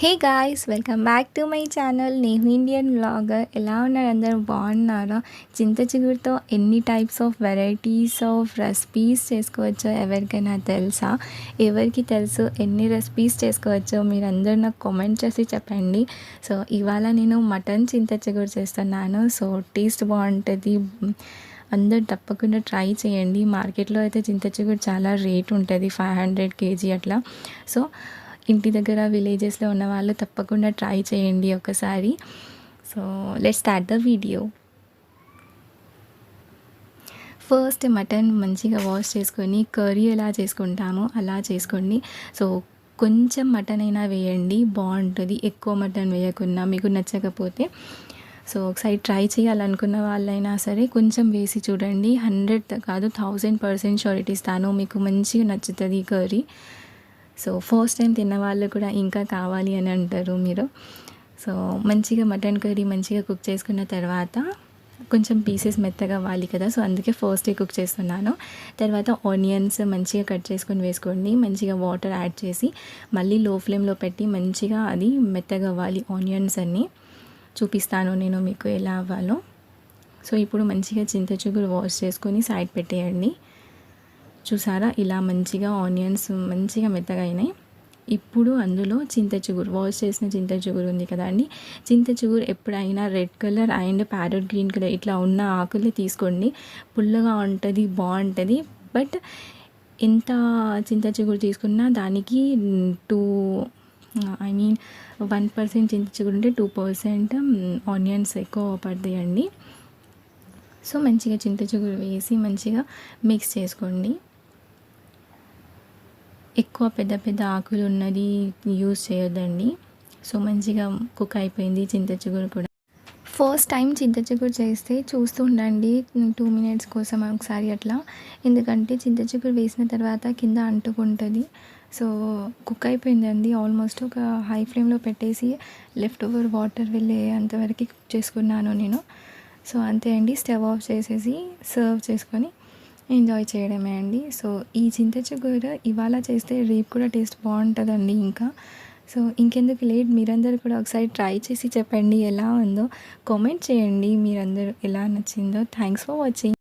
Hey guys welcome back to my channel నేను Indian vlogger ఎలా ఉన్నారు అందరూ? బాగున్నారా? చింత చిగురుతో ఎన్ని types of varieties of recipes చేసుకోవచ్చో ఎవరికైనా తెలుసా? ఎవరికి తెలుసు ఎన్ని రెసిపీస్ చేసుకోవచ్చో మీరు అందరూ నాకు కామెంట్ చేసి చెప్పండి. సో ఇవాళ నేను మటన్ చింత చిగురు చేస్తున్నాను. సో టేస్ట్ బాగుంటుంది. అందరు తప్పకుండా ట్రై చేయండి. మార్కెట్లో అయితే చింత చిగురు చాలా రేట్ ఉంటుంది ఫైవ్ హండ్రెడ్ కేజీ అట్లా. సో ఇంటి దగ్గర విలేజెస్లో ఉన్న వాళ్ళు తప్పకుండా ట్రై చేయండి ఒకసారి. So let start the video first mutton మంచిగా వాష్ చేసుకొని కర్రీ ఎలా చేసుకుంటామో అలా చేసుకోండి. సో కొంచెం మటన్ అయినా వేయండి బాగుంటుంది. ఎక్కువ మటన్ వేయకుండా మీకు నచ్చకపోతే. సో ఒకసారి ట్రై చేయాలనుకున్న వాళ్ళైనా సరే కొంచెం వేసి చూడండి. హండ్రెడ్ కాదు థౌజండ్ పర్సెంట్ షూరిటీ ఇస్తాను. మీకు మంచిగా నచ్చుతుంది కర్రీ సో ఫస్ట్ టైం తిన్న వాళ్ళు కూడా ఇంకా కావాలి అని అంటారు మీరు. సో మంచిగా మటన్ కర్రీ మంచిగా కుక్ చేసుకున్న తర్వాత కొంచెం పీసెస్ మెత్తగా అవ్వాలి కదా సో అందుకే ఫస్ట్ కుక్ చేస్తున్నాను. తర్వాత ఆనియన్స్ మంచిగా కట్ చేసుకొని వేసుకోండి మంచిగా వాటర్ యాడ్ చేసి మళ్ళీ లో ఫ్లేమ్లో పెట్టి మంచిగా అది మెత్తగా అవ్వాలి ఆనియన్స్ అన్నీ. చూపిస్తాను నేను మీకు ఎలా అవ్వాలో. సో ఇప్పుడు మంచిగా చింత చిగురు వాష్ చేసుకొని సైడ్ పెట్టేయండి. చూసారా? ఇలా మంచిగా ఆనియన్స్ మంచిగా మెత్తగా అయినాయి. ఇప్పుడు అందులో చింత చిగురు వాష్ చేసిన చింత చిగురు ఉంది కదా అండి. చింత చిగురు ఎప్పుడైనా red colour and parrot green colour ఇట్లా ఉన్న ఆకులే తీసుకోండి. పుల్లగా ఉంటుంది బాగుంటుంది. బట్ ఎంత చింత చిగురు తీసుకున్నా దానికి two I mean one percent చింత చిగురు ఉంటే టూ పర్సెంట్ ఆనియన్స్ ఎక్కువ పడతాయండి సో మంచిగా చింత చిగురు వేసి మంచిగా మిక్స్ చేసుకోండి. ఎక్కువ పెద్ద పెద్ద ఆకులు ఉన్నది యూజ్ చేయొద్దండి. సో మంచిగా కుక్ అయిపోయింది చింత చిగురు కూడా. ఫస్ట్ టైం చింత చిగురు చేస్తే చూస్తూ ఉండండి. టూ మినిట్స్ కోసం ఒకసారి అట్లా. ఎందుకంటే చింత చిగురు వేసిన తర్వాత కింద అంటుకుంటుంది. సో కుక్ అయిపోయిందండి. ఆల్మోస్ట్ ఒక హై ఫ్లేమ్లో పెట్టేసి లెఫ్ట్ ఓవర్ వాటర్ వెళ్ళే అంతవరకు కుక్ చేసుకున్నాను నేను. సో అంతే అండి. స్టవ్ ఆఫ్ చేసేసి సర్వ్ చేసుకొని ఎంజాయ్ చేయడమే అండి. సో ఈ చింత చిగురు ఇవాళ చేస్తే రేపు కూడా టేస్ట్ బాగుంటుందండి ఇంకా. సో ఇంకెందుకు లేట్? మీరందరూ కూడా ఒకసారి ట్రై చేసి చెప్పండి ఎలా ఉందో. కామెంట్ చేయండి మీరందరూ ఎలా నచ్చిందో. Thanks for watching.